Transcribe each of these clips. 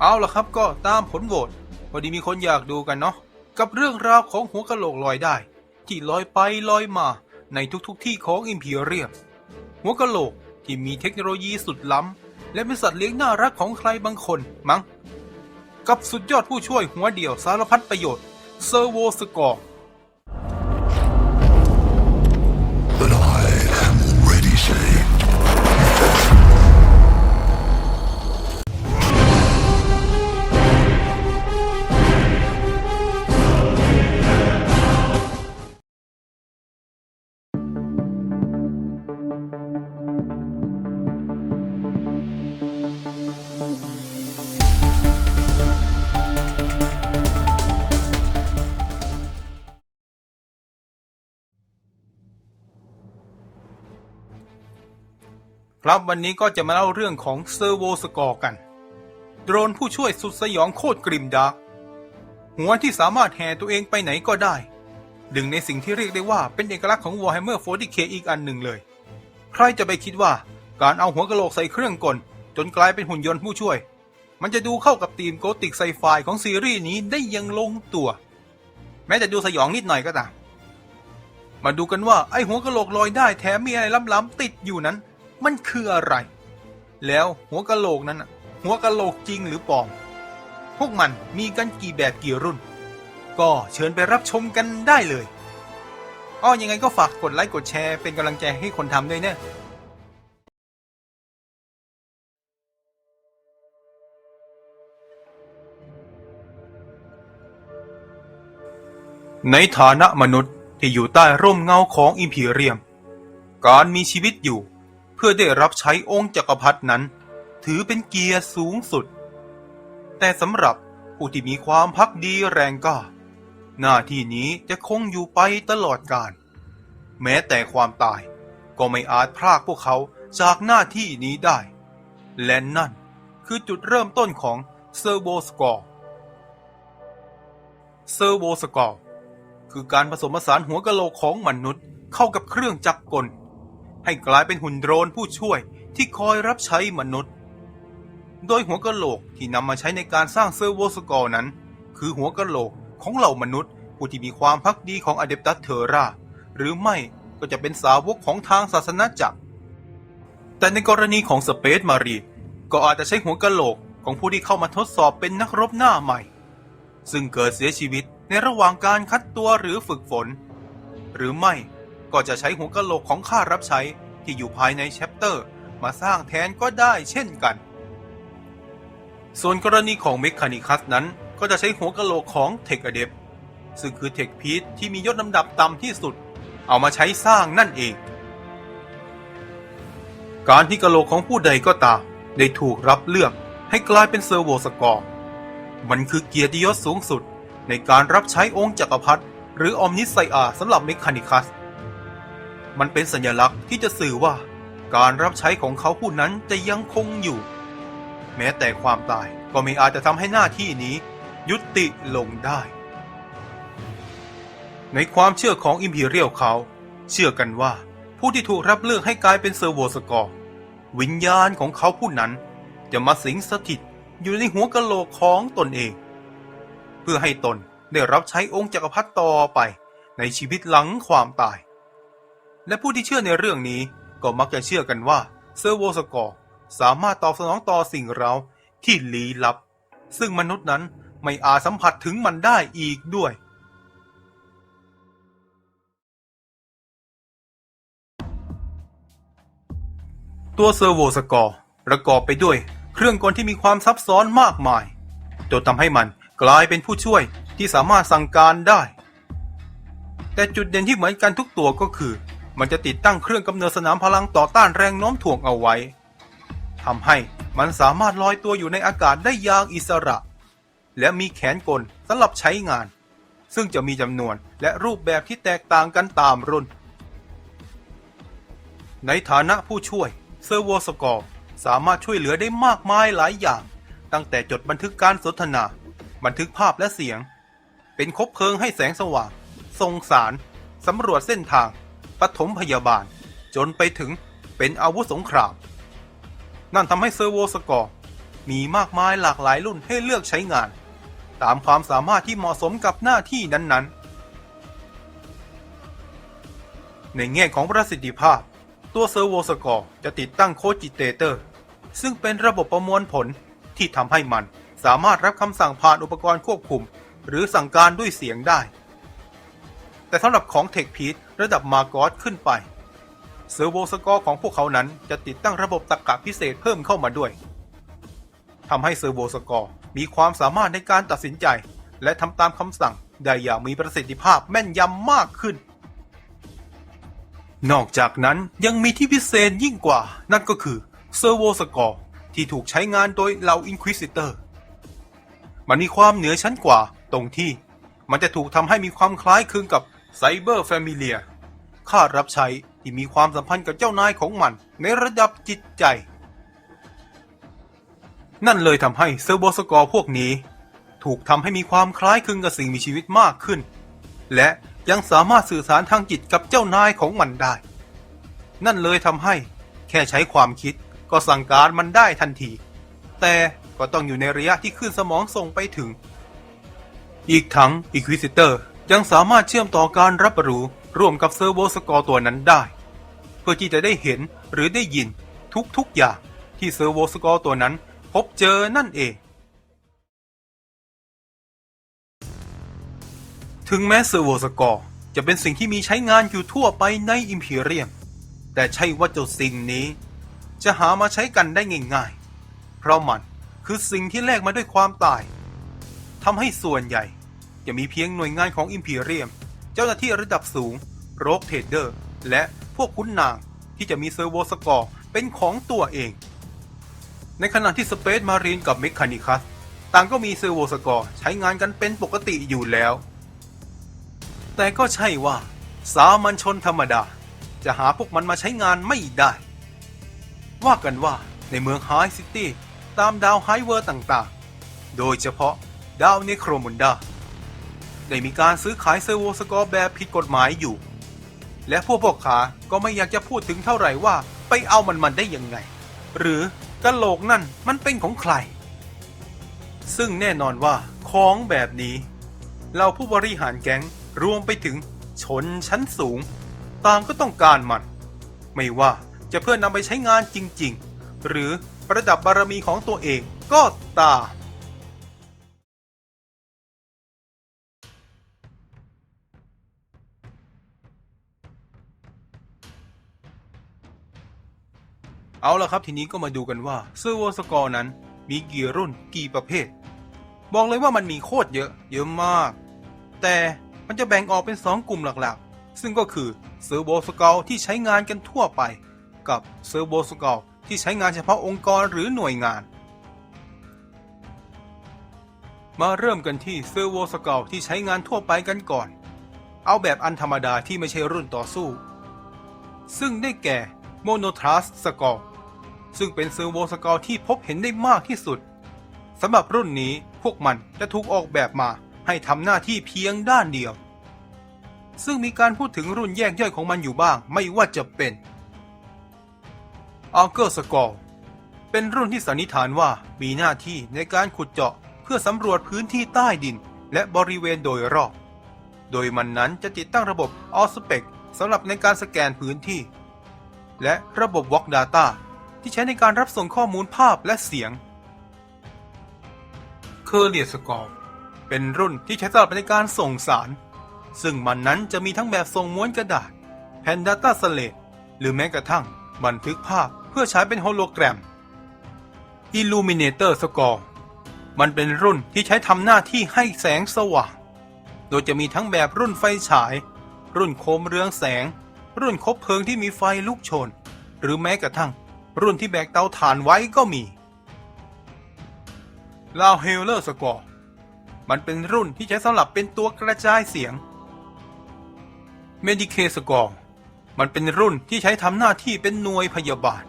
เอาละครับก็ตามผลโหวตพอดีมีคนอยากดูกันเนาะกับเรื่องราวของหัวกะโหลกลอยได้ ที่ลอยไปลอยมาในทุกๆทที่ของอิมพีเรียมหัวกะโหลกที่มีเทคโนโลยีสุดล้ำ และเป็นสัตว์เลี้ยงน่ารักของใครบางคนมั้ง กับสุดยอดผู้ช่วยหัวเดี่ยวสารพัดประโยชน์เซอร์โวสกอร์ ครับวันนี้ก็จะมาเล่าเรื่องของเซอร์โวสกอร์กัน โดรนผู้ช่วยสุดสยองโคตรกริมดาร์กหัวที่สามารถแห่ตัวเองไปไหนก็ได้หนึ่งในสิ่งที่เรียกได้ว่าเป็นเอกลักษณ์ของ Warhammer 40k อีกอันหนึ่งเลย ใครจะไปคิดว่าการเอาหัวกะโหลกใส่เครื่องกล จนกลายเป็นหุ่นยนต์ผู้ช่วย มันจะดูเข้ากับธีมโกติกไซไฟของซีรีส์นี้ได้ยังลงตัว แม้จะดูสยองนิดหน่อยก็ตามมาดูกันว่าไอหัวกะโหลกลอยได้แถมมีอะไรล้ำๆติดอยู่นั้น มันคืออะไร แล้วหัวกะโหลกนั้นหัวกะโหลกจริงหรือปลอม พวกมันมีกันกี่แบบกี่รุ่น ก็เชิญไปรับชมกันได้เลย อ้อยังไงก็ฝากกดไลค์กดแชร์เป็นกำลังใจให้คนทำด้วยเนะในฐานะมนุษย์ที่อยู่ใต้ร่มเงาของอิมพีเรียม การมีชีวิตอยู่ เพื่อได้รับใช้องค์จักรพรรดนั้น ถือเป็นเกียรติสูงสุด แต่สำหรับผู้ที่มีความพักดีแรงกล้าหน้าที่นี้จะคงอยู่ไปตลอดกาลแม้แต่ความตายก็ไม่อาจพรากพวกเขาจากหน้าที่นี้ได้ และนั่นคือจุดเริ่มต้นของเซอร์โบสกอร์เซอร์โบสกอร์คือการผสมผสานหัวกะโหลกของมนุษย์เข้ากับเครื่องจักรกล ให้กลายเป็นหุ่นโดรนผู้ช่วยที่คอยรับใช้มนุษย์ โดยหัวกะโหลกที่นำมาใช้ในการสร้างเซอร์โวสกอร์นั้น คือหัวกะโหลกของเหล่ามนุษย์ ผู้ที่มีความพักดีของอเดปตัสเทอราหรือไม่ก็จะเป็นสาวกของทางศาสนาจักร แต่ในกรณีของสเปซมารี ก็อาจจะใช้หัวกะโหลกของผู้ที่เข้ามาทดสอบเป็นนักรบหน้าใหม่ ซึ่งเกิดเสียชีวิตในระหว่างการคัดตัวหรือฝึกฝน หรือไม่ ก็จะใช้หัวกะโหลกของข้ารับใช้ที่อยู่ภายในแชปเตอร์ มาสร้างแทนก็ได้เช่นกัน ส่วนกรณีของเมคคานิคัสนั้น ก็จะใช้หัวกะโหลกของเทคอเดฟซึ่งคือเทคพีทที่มียศลำดับต่ำที่สุด เอามาใช้สร้างนั่นเอง การที่กะโหลกของผู้ใดก็ตามได้ถูกรับเลือกให้กลายเป็นเซอร์โวสกอร์มันคือเกียรติยศสูงสุดในการรับใช้องค์จักรพรรดิหรือออมนิสไซอาสำหรับเมคานิคัส มันเป็นสัญลักษณ์ที่จะสื่อว่า การรับใช้ของเขาผู้นั้นจะยังคงอยู่ แม้แต่ความตายก็ไม่อาจจะทำให้หน้าที่นี้ ยุติลงได้ ในความเชื่อของอิมพีเรียลเขา เชื่อกันว่า ผู้ที่ถูกรับเลือกให้กลายเป็นเซอร์โวสกอร์วิญญาณของเขาผู้นั้น จะมาสิงสถิตอยู่ในหัวกะโหลกของตนเอง เพื่อให้ตนได้รับใช้องค์จักรพรรดิต่อไปในชีวิตหลังความตาย และผู้ที่เชื่อในเรื่องนี้ก็มักจะเชื่อกันว่าเซอร์โวสกอร์สามารถตอบสนองต่อสิ่งเราที่ลี้ลับ ซึ่งมนุษย์นั้นไม่อาจสัมผัสถึงมันได้อีกด้วย ตัวเซอร์โวสกอร์ประกอบไปด้วยเครื่องกลที่มีความซับซ้อนมากมาย จนทำให้มันกลายเป็นผู้ช่วยที่สามารถสั่งการได้ แต่จุดเด่นที่เหมือนกันทุกตัวก็คือ มันจะติดตั้งเครื่องกำเนิดสนามพลังต่อต้านแรงโน้มถ่วงเอาไว้ทำให้มันสามารถลอยตัวอยู่ในอากาศได้อย่างอิสระ และมีแขนกลสำหรับใช้งาน ซึ่งจะมีจำนวนและรูปแบบที่แตกต่างกันตามรุ่น ในฐานะผู้ช่วยเซอร์โวสกอร์สามารถช่วยเหลือได้มากมายหลายอย่าง ตั้งแต่จดบันทึกการสนทนา บันทึกภาพและเสียง เป็นคบเพลิงให้แสงสว่างส่งสารสำรวจเส้นทาง ปฐมพยาบาล จนไปถึงเป็นอาวุธสงคราม นั่นทำให้เซอร์โวสกอร์มีมากมายหลากหลายรุ่นให้เลือกใช้งาน ตามความสามารถที่เหมาะสมกับหน้าที่นั้นๆ ในแง่ของประสิทธิภาพ ตัวเซอร์โวสกอร์จะติดตั้งโคจิเตเตอร์ ซึ่งเป็นระบบประมวลผลที่ทำให้มันสามารถรับคำสั่งผ่านอุปกรณ์ควบคุม หรือสั่งการด้วยเสียงได้ แต่สำหรับของเทคพีท ระดับมากอสขึ้นไป เซอร์โวสกอร์ของพวกเขานั้นจะติดตั้งระบบตรรกะพิเศษเพิ่มเข้ามาด้วยทำให้เซอร์โวสกอร์มีความสามารถในการตัดสินใจ และทำตามคำสั่งได้อย่างมีประสิทธิภาพแม่นยำมากขึ้น นอกจากนั้นยังมีที่พิเศษยิ่งกว่า นั่นก็คือเซอร์โวสกอร์ที่ถูกใช้งานโดยเหล่าอินควิซิเตอร์ มันมีความเหนือชั้นกว่าตรงที่มันจะถูกทำให้มีความคล้ายคลึงกับ ไซเบอร์แฟมิเลียข้ารับใช้ที่มีความสัมพันธ์กับเจ้านายของมันในระดับจิตใจ นั่นเลยทำให้เซอร์โบสกอร์พวกนี้ ถูกทำให้มีความคล้ายคลึงกับสิ่งมีชีวิตมากขึ้น และยังสามารถสื่อสารทางจิตกับเจ้านายของมันได้ นั่นเลยทำให้แค่ใช้ความคิดก็สั่งการมันได้ทันที แต่ก็ต้องอยู่ในระยะที่คลื่นสมองส่งไปถึง อีกทั้ง Inquisitor ยังสามารถเชื่อมต่อการรับรู้ร่วมกับเซอร์โวสกอร์ตัวนั้นได้ เพื่อที่จะได้เห็นหรือได้ยินทุกๆอย่างที่เซอร์โวสกอร์ตัวนั้นพบเจอนั่นเอง ถึงแม้เซอร์โวสกอร์จะเป็นสิ่งที่มีใช้งานอยู่ทั่วไปในอิมพีเรียม แต่ใช่ว่าเจ้าสิ่งนี้ จะหามาใช้กันได้ง่ายๆ เพราะมันคือสิ่งที่แลกมาด้วยความตายทำให้ส่วนใหญ่ จะมีเพียงหน่วยงานของอิมพีเรียม เจ้าหน้าที่ระดับสูง โรกเทเดอร์ และพวกคุณนางที่จะมีเซอร์โวสกอร์เป็นของตัวเอง ในขณะที่สเปซมารีนกับเมคคานิคัสต่างก็มีเซอร์โวสกอร์ใช้งานกันเป็นปกติอยู่แล้ว แต่ก็ใช่ว่า สามัญชนธรรมดา จะหาพวกมันมาใช้งานไม่ได้ ว่ากันว่าในเมืองไฮซิตี้ตามดาวไฮเวอร์ต่างๆ โดยเฉพาะดาวเนโครมุนดา ได้มีการซื้อขายเซอร์โวสกอร์แบบผิดกฎหมายอยู่ และพวกพ่อค้าก็ไม่อยากจะพูดถึงเท่าไหร่ว่าไปเอามันมันได้ยังไง หรือกะโหลกนั่นมันเป็นของใคร ซึ่งแน่นอนว่าของแบบนี้เราผู้บริหารแก๊งรวมไปถึงชนชั้นสูง ต่างก็ต้องการมัน ไม่ว่าจะเพื่อนำไปใช้งานจริง ๆ หรือประดับบารมีของตัวเองก็ตาม เอาละครับทีนี้ก็มาดูกันว่าเซอร์โวสกอร์นั้นมีกี่รุ่นกี่ประเภท บอกเลยว่ามันมีโคตรเยอะ เยอะมาก แต่มันจะแบ่งออกเป็น 2 กลุ่มหลักๆ ซึ่งก็คือเซอร์โวสกอร์ที่ใช้งานกันทั่วไป กับเซอร์โวสกอร์ที่ใช้งานเฉพาะองค์กรหรือหน่วยงาน มาเริ่มกันที่เซอร์โวสกอร์ที่ใช้งานทั่วไปกันก่อน เอาแบบอันธรรมดาที่ไม่ใช่รุ่นต่อสู้ ซึ่งได้แก่โมโนทรัสสกอร์ ซึ่งเป็นเซอร์โวสกอร์ที่พบเห็นได้มากที่สุดสำหรับรุ่นนี้พวกมันจะถูกออกแบบมาให้ทำหน้าที่เพียงด้านเดียว ซึ่งมีการพูดถึงรุ่นแยกย่อยของมันอยู่บ้างไม่ว่าจะเป็นอัลเกอร์สกอร์เป็นรุ่นที่สันนิษฐานว่ามีหน้าที่ในการขุดเจาะเพื่อสำรวจพื้นที่ใต้ดิน และบริเวณโดยรอบ โดยมันนั้นจะติดตั้งระบบออสเปกสำหรับในการสแกนพื้นที่ และระบบ Walk Data ที่ใช้ในการรับส่งข้อมูลภาพและเสียงเคอร์เลียสกอร์เป็นรุ่นที่ใช้สำหรับในการส่งสาร ซึ่งมันนั้นจะมีทั้งแบบส่งม้วนกระดาษ แผ่น Data s l a t e หรือแม้กระทั่งบันทึกภาพเพื่อใช้เป็นโฮโลแกรม Illuminator Score มันเป็นรุ่นที่ใช้ทำหน้าที่ให้แสงสว่าง โดยจะมีทั้งแบบรุ่นไฟฉาย รุ่นโคมเรืองแสง รุ่นคบเพลิงที่มีไฟลุกโชน หรือแม้กระทั่ง รุ่นที่แบกเตาถ่านไว้ก็มีลาวเฮลเลอร์สกอร์มันเป็นรุ่นที่ใช้สำหรับเป็นตัวกระจายเสียง Medic Score มันเป็นรุ่นที่ใช้ทำหน้าที่เป็นหน่วยพยาบาล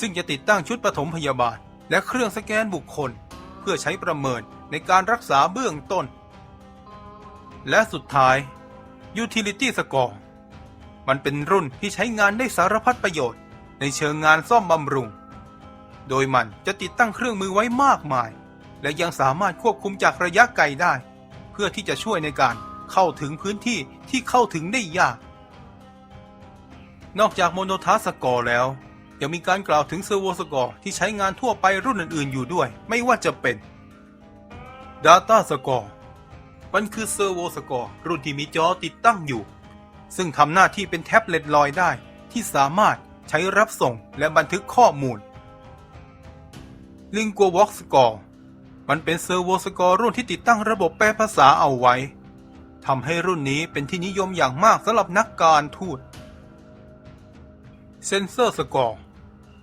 ซึ่งจะติดตั้งชุดปฐมพยาบาล และเครื่องสแกนบุคคล เพื่อใช้ประเมินในการรักษาเบื้องต้น และสุดท้าย Utility Score มันเป็นรุ่นที่ใช้งานได้สารพัดประโยชน์ ในเชิงงานซ่อมบำรุง โดยมันจะติดตั้งเครื่องมือไว้มากมาย และยังสามารถควบคุมจากระยะไกลได้ เพื่อที่จะช่วยในการเข้าถึงพื้นที่ที่เข้าถึงได้ยาก นอกจากโมโนทัสสกอร์แล้ว ยังมีการกล่าวถึงเซอร์โวสกอร์ที่ใช้งานทั่วไปรุ่นอื่น ๆ อยู่ด้วย ไม่ว่าจะเป็น Data Score มันคือเซอร์โวสกอร์รุ่นที่มีจอติดตั้งอยู่ ซึ่งทำหน้าที่เป็นแท็บเล็ตลอยได้ที่สามารถ ใช้รับส่งและบันทึกข้อมูล Lingua Vox Score มันเป็นเซอร์โวสกอร์รุ่นที่ติดตั้งระบบแปลภาษาเอาไว้ทำให้รุ่นนี้เป็นที่นิยมอย่างมากสำหรับนักการทูต Sensor Score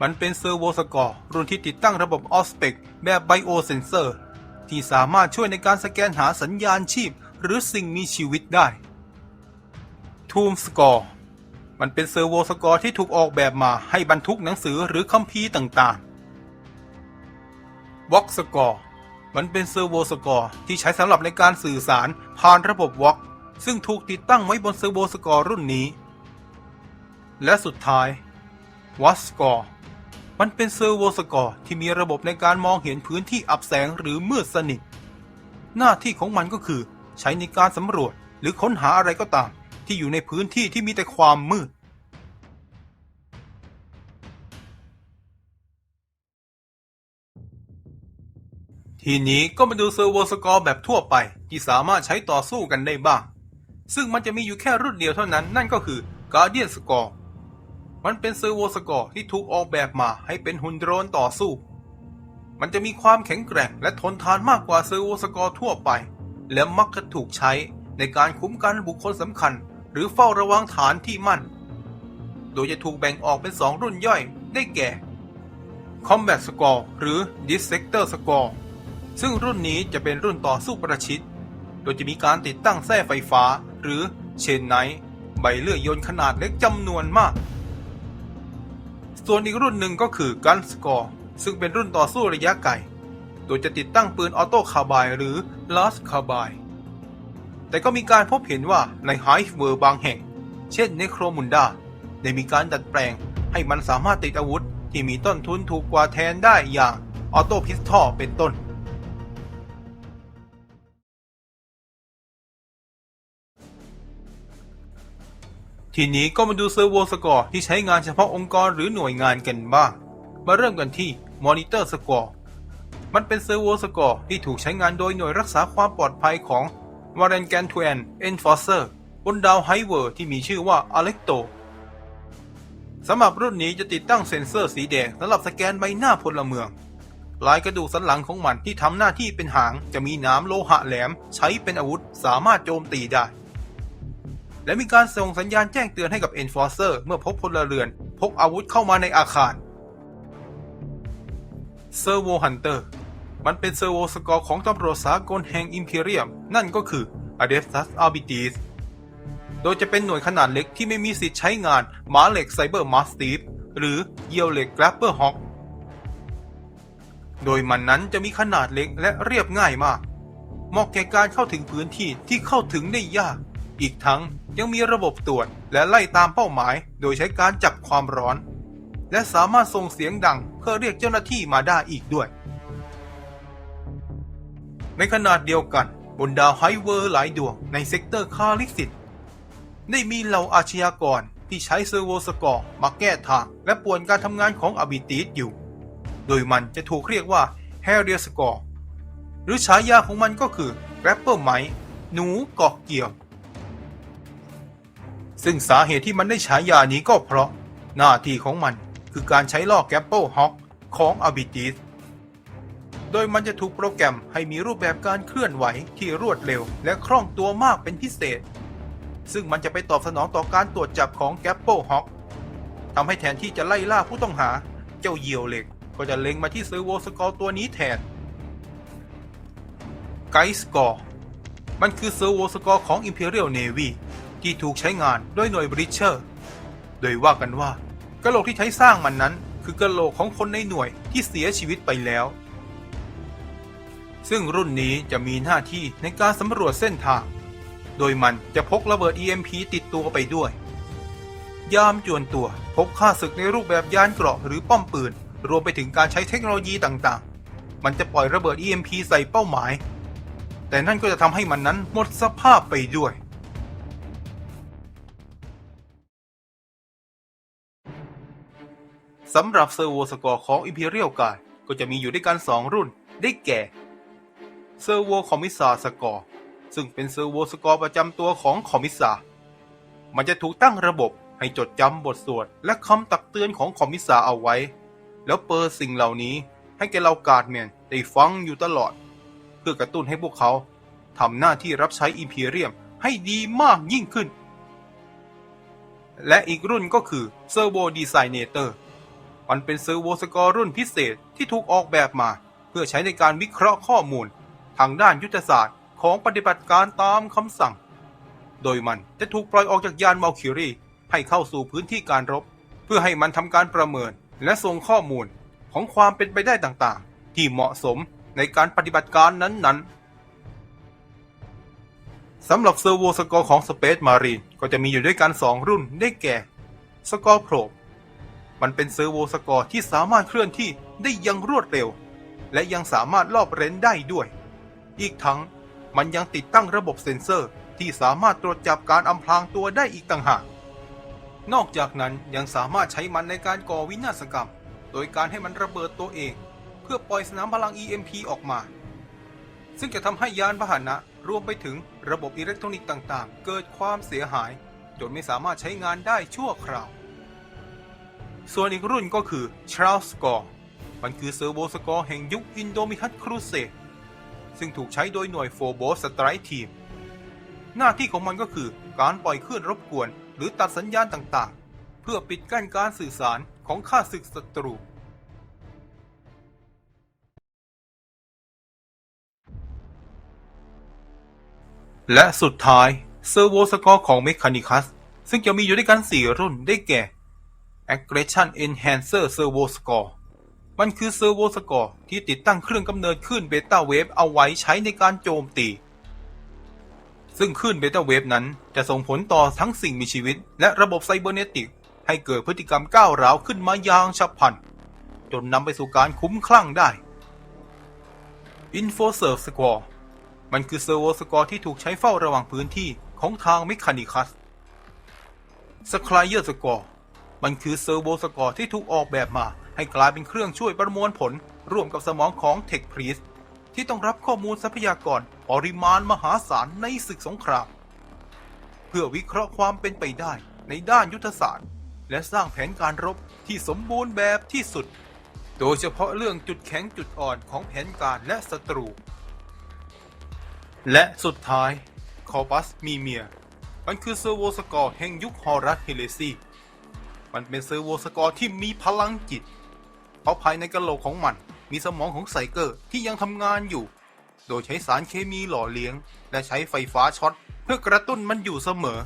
มันเป็นเซอร์โวสกอร์รุ่นที่ติดตั้งระบบออสเปกแบบไบโอเซนเซอร์ที่สามารถช่วยในการสแกนหาสัญญาณชีพ หรือสิ่งมีชีวิตได้ Tomb Score มันเป็นเซอร์โวสกอร์ที่ถูกออกแบบมาให้บรรทุกหนังสือหรือคัมภีร์ต่างๆ Vox Score มันเป็นเซอร์โวสกอร์ที่ใช้สำหรับในการสื่อสารผ่านระบบ Vox ซึ่งถูกติดตั้งไว้บนเซอร์โวสกอร์รุ่นนี้ และสุดท้ายวัสกอร์มันเป็นเซอร์โวสกอร์ที่มีระบบในการมองเห็นพื้นที่อับแสงหรือมืดสนิท หน้าที่ของมันก็คือ ใช้ในการสำรวจหรือค้นหาอะไรก็ตาม ที่อยู่ในพื้นที่ที่มีแต่ความมืดทีนี้ก็มาดูเซอร์โวสกอร์แบบทั่วไป ที่สามารถใช้ต่อสู้กันได้บ้าง ซึ่งมันจะมีอยู่แค่รุ่นเดียวเท่านั้น นั่นก็คือ Guardian Score มันเป็นเซอร์โวสกอร์ที่ถูกออกแบบมาให้เป็นหุ่นโดรนต่อสู้ มันจะมีความแข็งแกร่งและทนทานมากกว่าเซอร์โวสกอร์ทั่วไป และมักจะถูกใช้ในการคุ้มกันบุคคลสำคัญ หรือเฝ้าระวังฐานที่มั่น โดยจะถูกแบ่งออกเป็น2รุ่นย่อยได้แก่ Combat Score หรือ Dissector Score ซึ่งรุ่นนี้จะเป็นรุ่นต่อสู้ประชิด โดยจะมีการติดตั้งแส้ไฟฟ้า หรือเชนไนท์ใบเลื่อยยนต์ขนาดเล็กจำนวนมาก ส่วนอีกรุ่นหนึ่งก็คือ Gun Score ซึ่งเป็นรุ่นต่อสู้ระยะไกล โดยจะติดตั้งปืนออโต้คาร์บายหรือ Last Carbine แต่ก็มีการพบเห็นว่าในไฮฟ์เวอร์บางแห่ง เช่นในโครมุนดา ได้มีการดัดแปลงให้มันสามารถติดอาวุธที่มีต้นทุนถูกกว่าแทนได้อย่างออโต้พิสทอลเป็นต้น ทีนี้ก็มาดูเซอร์โวสกอร์ที่ใช้งานเฉพาะองค์กรหรือหน่วยงานกันบ้าง มาเริ่มกันที่ Monitor Score มันเป็นเซอร์โวสกอร์ที่ถูกใช้งานโดยหน่วยรักษาความปลอดภัยของ w a r e n g a n t w a n Enforcer บนดาวไฮเวอร์ที่มีชื่อว่า Alecto สำหรับรุ่นนี้จะติดตั้งเซ็นเซอร์สีแดงสำหรับสแกนใบหน้าพลเมือง ลายกระดูกสันหลังของมันที่ทำหน้าที่เป็นหางจะมีน้ำโลหะแหลม ใช้เป็นอาวุธสามารถโจมตีได้ และมีการส่งสัญญาณแจ้งเตือนให้กับ Enforcer เมื่อพบพลเรือน พกอาวุธเข้ามาในอาคาร Servo Hunter มันเป็นเซอร์โวสกอร์ของตำรวจสากลแห่งอิมพีเรียม นั่นก็คือ Adeptus Arbitis โดยจะเป็นหน่วยขนาดเล็กที่ไม่มีสิทธิ์ใช้งานหมาเหล็กไซเบอร์มาสตีฟหรือเยี่ยวเหล็กแกรปเปอร์ฮอคโดยมันนั้นจะมีขนาดเล็กและเรียบง่ายมาก เหมาะแก่การเข้าถึงพื้นที่ที่เข้าถึงได้ยาก อีกทั้งยังมีระบบตรวจและไล่ตามเป้าหมาย โดยใช้การจับความร้อน และสามารถส่งเสียงดังเพื่อเรียกเจ้าหน้าที่มาได้อีกด้วย ในขนาดเดียวกัน บนดาวไฮเวอร์หลายดวงในเซกเตอร์คาลิกซิตได้มีเหล่าอาชญากรที่ใช้เซอร์โวสกอร์มาแก้ทางและป่วนการทำงานของอบิติสอยู่ โดยมันจะถูกเรียกว่า h a r r i e r Score หรือฉายาของมันก็คือ Rapper ไมหนูเกาะเกี่ยว ซึ่งสาเหตุที่มันได้ฉายานี้ก็เพราะหน้าที่ของมันคือการใช้ล่อแกปเปิลฮอคของอบิติส โดยมันจะถูกโปรแกรมให้มีรูปแบบการเคลื่อนไหวที่รวดเร็ว และคล่องตัวมากเป็นพิเศษ ซึ่งมันจะไปตอบสนองต่อการตรวจจับของแกปเปิลฮอคทำให้แทนที่จะไล่ล่าผู้ต้องหา เจ้าเหยี่ยวเหล็ก ก็จะเล็งมาที่เซอร์โวสกอร์ตัวนี้แทนไกสกอร์มันคือเซอร์โวสกอร์ของ Imperial Navy ที่ถูกใช้งานโดยหน่วยบริเชอร์ โดยว่ากันว่ากะโหลกที่ใช้สร้างมันนั้น คือกะโหลกของคนในหน่วยที่เสียชีวิตไปแล้ว ซึ่งรุ่นนี้จะมีหน้าที่ในการสำรวจเส้นทาง โดยมันจะพกระเบิด EMP ติดตัวไปด้วย ยามจวนตัวพบค่าศึกในรูปแบบยานเกราะหรือป้อมปืน รวมไปถึงการใช้เทคโนโลยีต่างๆ มันจะปล่อยระเบิด EMP ใส่เป้าหมาย แต่นั่นก็จะทำให้มันนั้นหมดสภาพไปด้วยสำหรับเซอร์โวสกอร์ของ Imperial g u a r ก็จะมีอยู่ด้วยกัน 2 รุ่น ได้แก่ เซอร์โวคอมมิสซาสกอร์ ซึ่งเป็นเซอร์โวสกอร์ประจำตัวของคอมมิสซา มันจะถูกตั้งระบบให้จดจำบทสวดและคำตักเตือนของคอมมิสซาเอาไว้ แล้วเปิดสิ่งเหล่านี้ให้แกเราการ์ดแมนได้ฟังอยู่ตลอด เพื่อกระตุ้นให้พวกเขาทำหน้าที่รับใช้อิมพีเรียมให้ดีมากยิ่งขึ้น และอีกรุ่นก็คือเซอร์โ o ดีไซเนเตอร์มันเป็นเซอร์โวสกอร์รุ่นพิเศษที่ถูกออกแบบมา เพื่อใช้ในการวิเคราะห์ข้อมูล ทางด้านยุทธศาสตร์ของปฏิบัติการตามคำสั่ง โดยมันจะถูกปล่อยออกจากยานมาลคิรีให้เข้าสู่พื้นที่การรบ เพื่อให้มันทำการประเมินและส่งข้อมูลของความเป็นไปได้ต่างๆ ที่เหมาะสมในการปฏิบัติการนั้นๆสำหรับเซอร์โวสกอร์ของ Space Marine ก็จะมีอยู่ด้วยกัน2รุ่นได้แก่สกอร์โ o มันเป็นเซอร์โวสกอร์ที่สามารถเคลื่อนที่ได้อยังรวดเร็ว และยังสามารถลอบเร้นได้ด้วย อีกทั้งมันยังติดตั้งระบบเซ็นเซอร์ที่สามารถตรวจจับการอำพรางตัวได้อีกต่างหาก นอกจากนั้นยังสามารถใช้มันในการก่อวินาศกรรม โดยการให้มันระเบิดตัวเอง เพื่อปล่อยสนามพลัง EMP ออกมา ซึ่งจะทำให้ยานพาหนะรวมไปถึงระบบอิเล็กทรอนิกส์ต่างๆ เกิดความเสียหาย จนไม่สามารถใช้งานได้ชั่วคราว ส่วนอีกรุ่นก็คือ Charles Score มันคือเซอร์โวสกอร์แห่งยุคอินโดมิทัสครูเซด ซึ่งถูกใช้โดยหน่วยโฟโบสไตรทีมหน้าที่ของมันก็คือการปล่อยคลื่นรบกวน หรือตัดสัญญาณต่างๆ เพื่อปิดกั้นการสื่อสารของข้าศึกศัตรู และสุดท้ายเซอร์โวสกอร์ของเมคานิคัสซึ่งจะมีอยู่ด้วยกัน 4 รุ่นได้แก่ Aggression Enhancer Servo Score มันคือเซอร์โวสกอร์ที่ติดตั้งเครื่องกำเนิดคลื่นเบต้าเวฟเอาไว้ใช้ในการโจมตี ซึ่งคลื่นเบต้าเวฟนั้นจะส่งผลต่อทั้งสิ่งมีชีวิต และระบบไซเบอร์เนติก ให้เกิดพฤติกรรมก้าวร้าวขึ้นมาอย่างฉับพลัน จนนำไปสู่การคุ้มคลั่งได้ InfoServe Squad มันคือเซอร์โวสกอร์ที่ถูกใช้เฝ้าระวังพื้นที่ของทางเมคานิคัสสคลายเยอร์สกอร์มันคือเซอร์โวสกอร์ที่ถูกออกแบบมา ให้กลายเป็นเครื่องช่วยประมวลผล ร่วมกับสมองของเทคพรีสที่ต้องรับข้อมูลทรัพยากรปริมาณมหาศาลในศึกสงคราม เพื่อวิเคราะห์ความเป็นไปได้ในด้านยุทธศาสตร์ และสร้างแผนการรบที่สมบูรณ์แบบที่สุด โดยเฉพาะเรื่องจุดแข็งจุดอ่อนของแผนการและศัตรู และสุดท้ายคอปัสมีเมีย มันคือเซอร์โวสกอร์แห่งยุคฮอรัสเฮเลซี มันเป็นเซอร์โวสกอร์ที่มีพลังจิต เพราะภายในกระโหลกของมัน มีสมองของไซเกอร์ที่ยังทำงานอยู่ โดยใช้สารเคมีหล่อเลี้ยง และใช้ไฟฟ้าช็อต เพื่อกระตุ้นมันอยู่เสมอ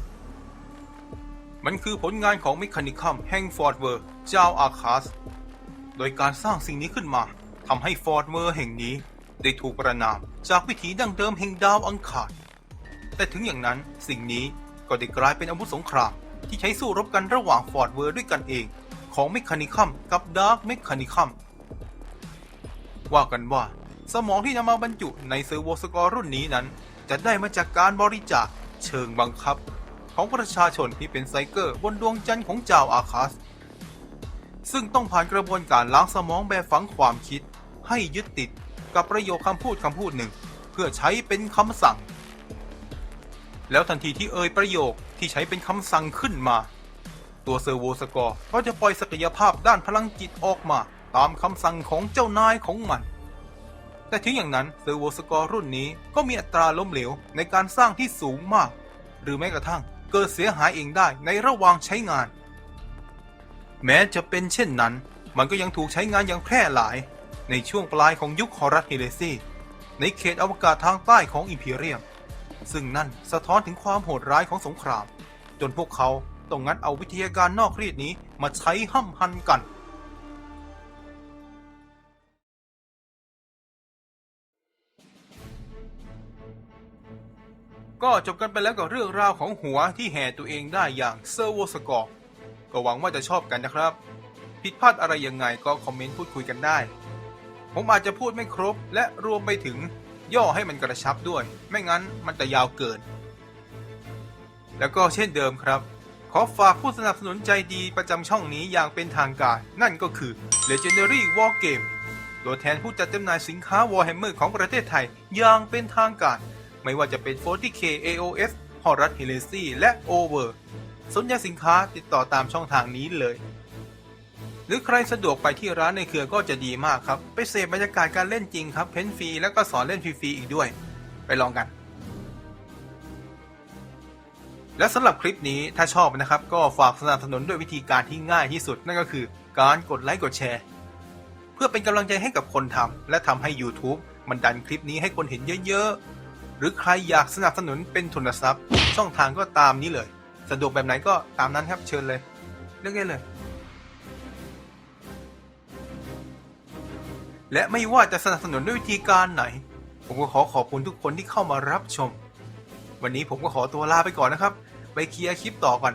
มันคือผลงานของเมคานิคัมแห่งฟอร์ดเวอร์เจ้าอาคาส โดยการสร้างสิ่งนี้ขึ้นมาทำให้ฟอร์ดเวอร์แห่งนี้ ได้ถูกประนามจากวิถีดั้งเดิมแห่งดาวอังคารแต่ถึงอย่างนั้นสิ่งนี้ก็ได้กลายเป็นอาวุธสงครามที่ใช้สู้รบกันระหว่างฟอร์ดเวอร์ด้วยกันเอง ของเมคานิคัมกับดาร์กเมคานิคัมว่ากันว่า สมองที่นำมาบรรจุในเซอร์โวสกอร์รุ่นนี้นั้น จะได้มาจากการบริจาคเชิงบังคับ ของประชาชนที่เป็นไซเกอร์บนดวงจันทร์ของเจ้าอาคาส ซึ่งต้องผ่านกระบวนการล้างสมองแบบฝังความคิด ให้ยึดติดกับประโยคคำพูดคำพูดหนึ่ง เพื่อใช้เป็นคำสั่ง แล้วทันทีที่เอ่ยประโยคที่ใช้เป็นคำสั่งขึ้นมา ตัวเซอร์โวสกอร์ก็จะปล่อยศักยภาพด้านพลังจิตออกมา ตามคำสั่งของเจ้านายของมัน แต่ถึงอย่างนั้นเซอร์โวสกอร์รุ่นนี้ก็มีอัตราล้มเหลวในการสร้างที่สูงมาก หรือแม้กระทั่งเกิดเสียหายเองได้ในระหว่างใช้งาน แม้จะเป็นเช่นนั้น มันก็ยังถูกใช้งานอย่างแพร่หลาย ในช่วงปลายของยุคฮอรัสเฮเลซีในเขตอวกาศทางใต้ของอิมพีเรียม ซึ่งนั่นสะท้อนถึงความโหดร้ายของสงคราม จนพวกเขา ต้องงัดเอาวิทยาการนอกรีดนี้มาใช้ห้ำหันกันก็จบกันไปแล้วกับเรื่องราวของหัวที่แห่ตัวเองได้อย่างเซอร์โวสกอร์ก็หวังว่าจะชอบกันนะครับ ผิดพลาดอะไรยังไงก็คอมเมนต์พูดคุยกันได้ ผมอาจจะพูดไม่ครบและรวมไปถึงย่อให้มันกระชับด้วย ไม่งั้นมันจะยาวเกิน แล้วก็เช่นเดิมครับ ขอฝากผู้สนับสนุนใจดีประจำช่องนี้อย่างเป็นทางการ นั่นก็คือ Legendary War Game ตัวแทนผู้จัดจำหน่ายสินค้า Warhammer ของประเทศไทยอย่างเป็นทางการ ไม่ว่าจะเป็น 40k AOS h o r u s h e r e s y และ Over สนใจสินค้าติดต่อตามช่องทางนี้เลย หรือใครสะดวกไปที่ร้านในเครือก็จะดีมากครับ ไปเสพบรรยากาศการเล่นจริงครับ เพ้นฟรีแล้วก็สอนเล่นฟรีๆอีกด้วย ไปลองกัน และสำหรับคลิปนี้ถ้าชอบนะครับ ก็ฝากสนับสนุนด้วยวิธีการที่ง่ายที่สุด นั่นก็คือการกดไลค์กดแชร์ เพื่อเป็นกำลังใจให้กับคนทำและทำให้ YouTube มันดันคลิปนี้ให้คนเห็นเยอะๆ หรือใครอยากสนับสนุนเป็นทุนทรัพย์ ช่องทางก็ตามนี้เลย สะดวกแบบไหนก็ตามนั้นครับเชิญเลยเลือกได้เลย และไม่ว่าจะสนับสนุนด้วยวิธีการไหน ผมก็ขอขอบคุณทุกคนที่เข้ามารับชม วันนี้ผมก็ขอตัวลาไปก่อนนะครับ ไปเคลียร์คลิปต่อก่อน